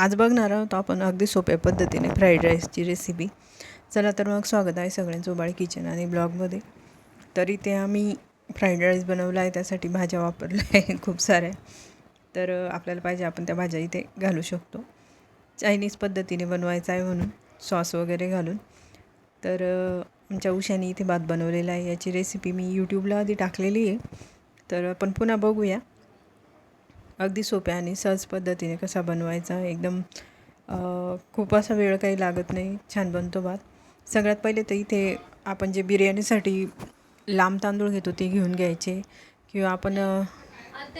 आज बघणार आहोत आपण अगदी सोप्या पद्धतीने फ्राईड राईसची रेसिपी चला तर मग स्वागत आहे सगळ्यांचं उबाळ किचन आणि ब्लॉगमध्ये तरी ते आम्ही फ्राईड राईस बनवला आहे त्यासाठी भाज्या वापरल्या आहे खूप साऱ्या. तर आपल्याला पाहिजे आपण त्या भाज्या इथे घालू शकतो. चायनीज पद्धतीने बनवायचं आहे म्हणून सॉस वगैरे घालून. तर आमच्या उशाने इथे भात बनवलेला आहे. याची रेसिपी मी यूट्यूबला आधी टाकलेली आहे. तर आपण पुन्हा बघूया. अगदी सोप्या आणि सहज पद्धतीने कसा बनवायचा एकदम खूप असा वेळ काही लागत नाही छान बनतो भात. सगळ्यात पहिले तर इथे आपण जे बिर्याणीसाठी लांब तांदूळ घेतो ते घेऊन घ्यायचे किंवा आपण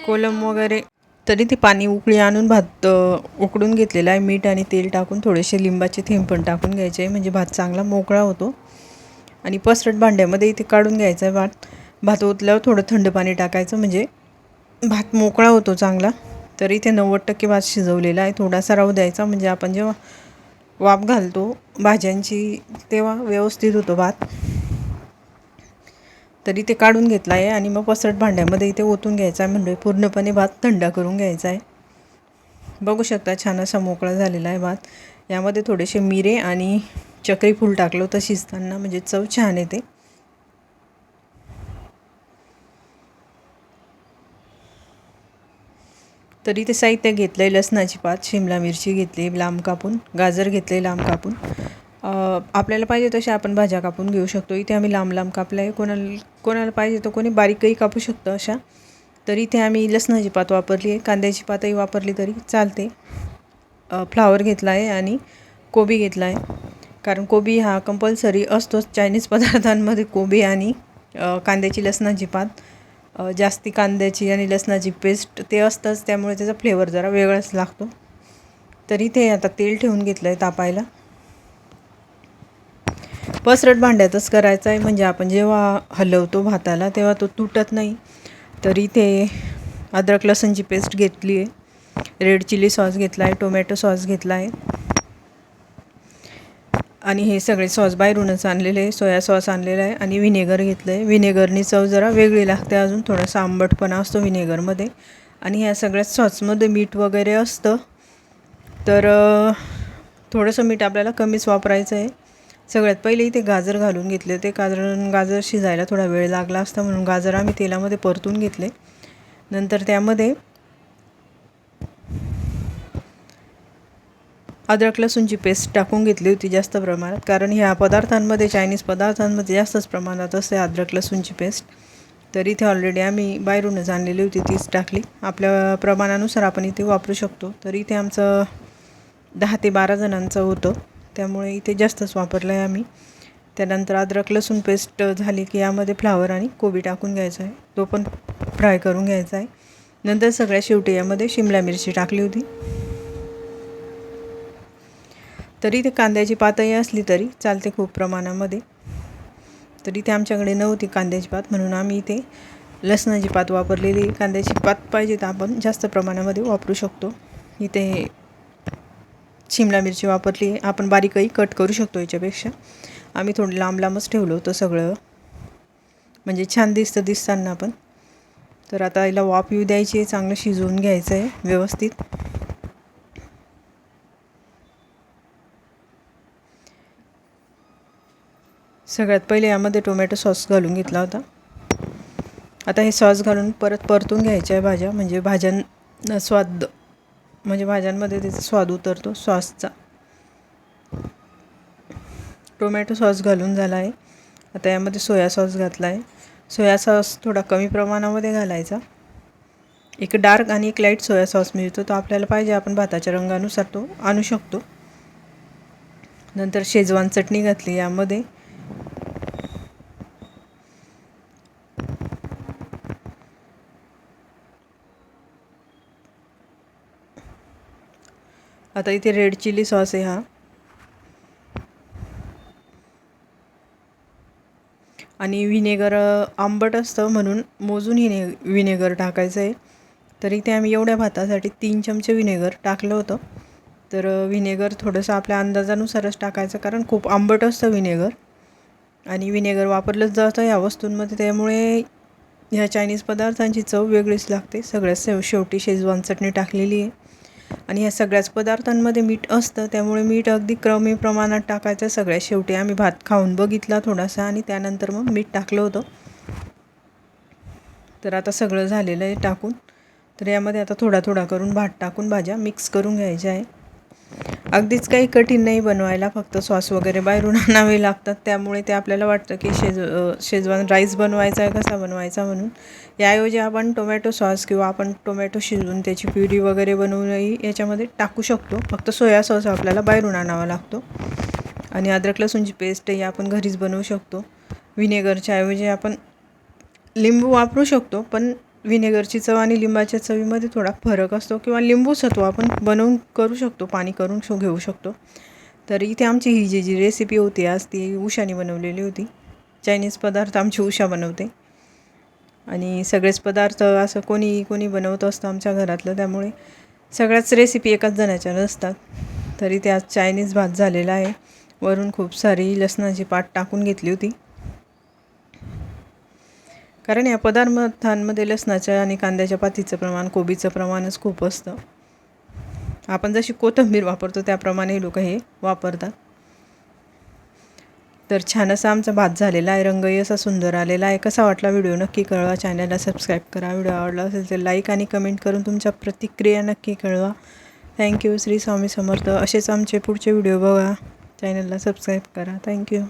कोलम वगैरे तरी ते पाणी उकळी आणून भात उकडून घेतलेला आहे. मीठ आणि तेल टाकून थोडेसे लिंबाचे थेंब पण टाकून घ्यायचे. म्हणजे भात चांगला मोकळा होतो. आणि पसरट भांड्यामध्ये इथे काढून घ्यायचा आहे भात. भात ओतल्यावर थोडं थंड पाणी टाकायचं. म्हणजे भात मोकळा होतो चांगला तर इथे नव्वद टक्के भात शिजवलेला आहे. थोडासा राहू द्यायचा म्हणजे आपण जेव्हा वाफ घालतो भाज्यांची तेव्हा व्यवस्थित होतो भात. तरी ते काढून घेतला आहे आणि मग पसरट भांड्यामध्ये इथे ओतून घ्यायचा आहे. म्हणजे पूर्णपणे भात थंड करून घ्यायचा आहे. बघू शकता छान असा मोकळा झालेला आहे भात. यामध्ये थोडेसे मिरे आणि चक्री फूल टाकलं होतं शिजताना म्हणजे चव छान येते. तरी ते साहित्य घेतलं आहे लसणाची पात शिमला मिरची घेतली लांब कापून गाजर घेतले लांब कापून. आपल्याला पाहिजे तशा आपण भाज्या कापून घेऊ शकतो. इथे आम्ही लांब लांब कापलं आहे कोणाला कोणाला पाहिजे तर कोणी बारीकही कापू शकतं अशा. तर इथे आम्ही लसणाची पात वापरली आहे कांद्याची पातही वापरली तरी चालते. फ्लावर घेतला आहे आणि कोबी घेतला आहे कारण कोबी हा कंपल्सरी असतोच. चायनीज पदार्थांमध्ये कोबी आणि कांद्याची लसणाची पात जास्ती कांद्याची आणि लसणाची पेस्ट ते असतंच त्यामुळे त्याचा फ्लेवर जरा वेगळाच लागतो. तरी ते आता तेल ठेवून घेतलं आहे तापायला. पसरट भांड्यातच करायचं आहे म्हणजे आपण जेव्हा हलवतो भाताला तेव्हा तो तुटत नाही. तरी ते अद्रक लसणची पेस्ट घेतली आहे रेड चिली सॉस घेतला आहे टोमॅटो सॉस घेतला आहे आणि हे सगळे सॉस बाहेरूनच आणलेले आहे. सोया सॉस आणलेला आहे आणि विनेगर घेतलं आहे विनेगरनी चव जरा वेगळी लागते अजून. थोडासा आंबटपणा असतो विनेगरमध्ये आणि ह्या सगळ्या सॉसमध्ये मीठ वगैरे असतं. तर थोडंसं मीठ आपल्याला कमीच वापरायचं आहे. सगळ्यात पहिले इथे गाजर घालून घेतले ते गाजर गाजर शिजायला थोडा वेळ लागला असता म्हणून गाजर आम्ही तेलामध्ये परतून घेतले. नंतर त्यामध्ये अद्रक लसूणची पेस्ट टाकून घेतली होती जास्त प्रमाणात. कारण ह्या पदार्थांमध्ये चायनीज पदार्थांमध्ये जास्तच प्रमाणात असते अद्रक लसूणची पेस्ट तर इथे ऑलरेडी आम्ही बाहेरूनच आणलेली होती तीच टाकली. आपल्या प्रमाणानुसार आपण इथे वापरू शकतो. तर इथे आमचं दहा ते बारा जणांचं होतं. त्यामुळे इथे जास्तच वापरलं आहे आम्ही. त्यानंतर अद्रक लसूण पेस्ट झाली की यामध्ये फ्लावर आणि कोबी टाकून घ्यायचा आहे. तो पण फ्राय करून घ्यायचा आहे. नंतर सगळ्या शेवटी यामध्ये शिमला मिरची टाकली होती. तरी ते कांद्याची पातही असली तरी चालते खूप प्रमाणामध्ये. तर इथे आमच्याकडे नव्हती कांद्याची पात म्हणून आम्ही इथे लसणाची पात वापरलेली. कांद्याची पात पाहिजे तर आपण जास्त प्रमाणामध्ये वापरू शकतो. इथे शिमला मिरची वापरली आपण बारीकही कट करू शकतो याच्यापेक्षा. आम्ही थोडं लांब लांबच ठेवलं होतं सगळं. म्हणजे छान दिसतं दिसताना पण. तर आता याला वाफ येऊ द्यायची आहे चांगलं शिजवून घ्यायचं आहे व्यवस्थित. सगळ्यात पहिले यामध्ये टोमॅटो सॉस घालून घेतला होता. आता हे सॉस घालून परत परतून घ्यायच्या आहे भाज्या. म्हणजे भाज्यां स्वाद म्हणजे भाज्यांमध्ये त्याचा स्वाद उतरतो सॉसचा टोमॅटो सॉस घालून झाला आहे. आता यामध्ये सोया सॉस घातला आहे. सोया सॉस थोडा कमी प्रमाणामध्ये घालायचा. एक डार्क आणि एक लाइट सोया सॉस मिळतो. तो आपल्याला पाहिजे. आपण भाताच्या रंगानुसार तो आणू शकतो. नंतर शेजवान चटणी घातली यामध्ये. आता इथे रेड चिली सॉस आहे हा. आणि व्हिनेगर आंबट असतं म्हणून मोजून हिने विनेगर टाकायचं आहे. तर इथे आम्ही एवढ्या भातासाठी तीन चमचे विनेगर टाकलं होतं. तर व्हिनेगर विनेगर थोडंसं आपल्या अंदाजानुसारच टाकायचं कारण खूप आंबट असतं विनेगर आणि विनेगर वापरलंच जातं या वस्तूंमध्ये त्यामुळे ह्या चायनीज पदार्थांची चव वेगळीच लागते. सगळ्यात शेव शेवटी शेजवान चटणी टाकलेली आहे. आणि या सगळ्याच पदार्थांमध्ये मीठ असतं त्यामुळे मीठ अगदी कमी प्रमाणात टाकायचं. सगळ्यात शेवटी आम्ही भात खाऊन बघितला थोडासा आणि त्यानंतर मग मीठ टाकलं होतं. तर आता सगळं झालेलं आहे टाकून. तर यामध्ये आता थोडा थोडा करून भात टाकून भाज्या मिक्स करून घ्यायच्या आहे. अगदीच काही कठीण नाही बनवायला फक्त सॉस वगैरे बाहेरून आणावे लागतात. त्यामुळे ते आपल्याला वाटतं की शेज शेजवान राईस बनवायचा आहे कसा बनवायचा म्हणून. याऐवजी आपण टोमॅटो सॉस किंवा आपण टोमॅटो शिजवून त्याची प्युरी वगैरे बनवूनही याच्यामध्ये टाकू शकतो. फक्त सोया सॉस आपल्याला बाहेरून आणावा लागतो. आणि अद्रक लसूणची पेस्टही आपण घरीच बनवू शकतो. व्हिनेगरच्या ऐवजी आपण लिंबू वापरू शकतो पण विनेगरची चव आणि लिंबाच्या चवीमध्ये थोडा फरक असतो किंवा लिंबू सत्व आपण बनवून करू शकतो पाणी करून शो घेऊ शकतो. तर इथे आमची ही जी जी रेसिपी होती आज ती उषाने बनवलेली होती. चायनीज पदार्थ आमची उषा बनवते. आणि सगळेच पदार्थ असं कोणी कोणी बनवत असतं आमच्या घरातलं त्यामुळे सगळ्याच रेसिपी एकाच जणाच्या नसतात. तरी ते आज चायनीज भात झालेला आहे. वरून खूप सारी लसणाची पाट टाकून घेतली होती. कारण या पदार्थांमध्ये लसणाच्या आणि कांद्याच्या पातीचं प्रमाण कोबीचं प्रमाणच खूप असतं. आपण जशी कोथिंबीर वापरतो त्याप्रमाणे लोक हे वापरतात. तर छान असा आमचा भात झालेला आहे. रंगही असा सुंदर आलेला आहे. कसा वाटला व्हिडिओ नक्की कळवा. चॅनलला सबस्क्राईब करा. व्हिडिओ आवडला असेल तर लाईक आणि कमेंट करून तुमच्या प्रतिक्रिया नक्की कळवा. Thank you. श्री स्वामी समर्थ. असेच आमचे पुढचे व्हिडिओ बघा. चॅनलला सबस्क्राईब करा. थँक्यू.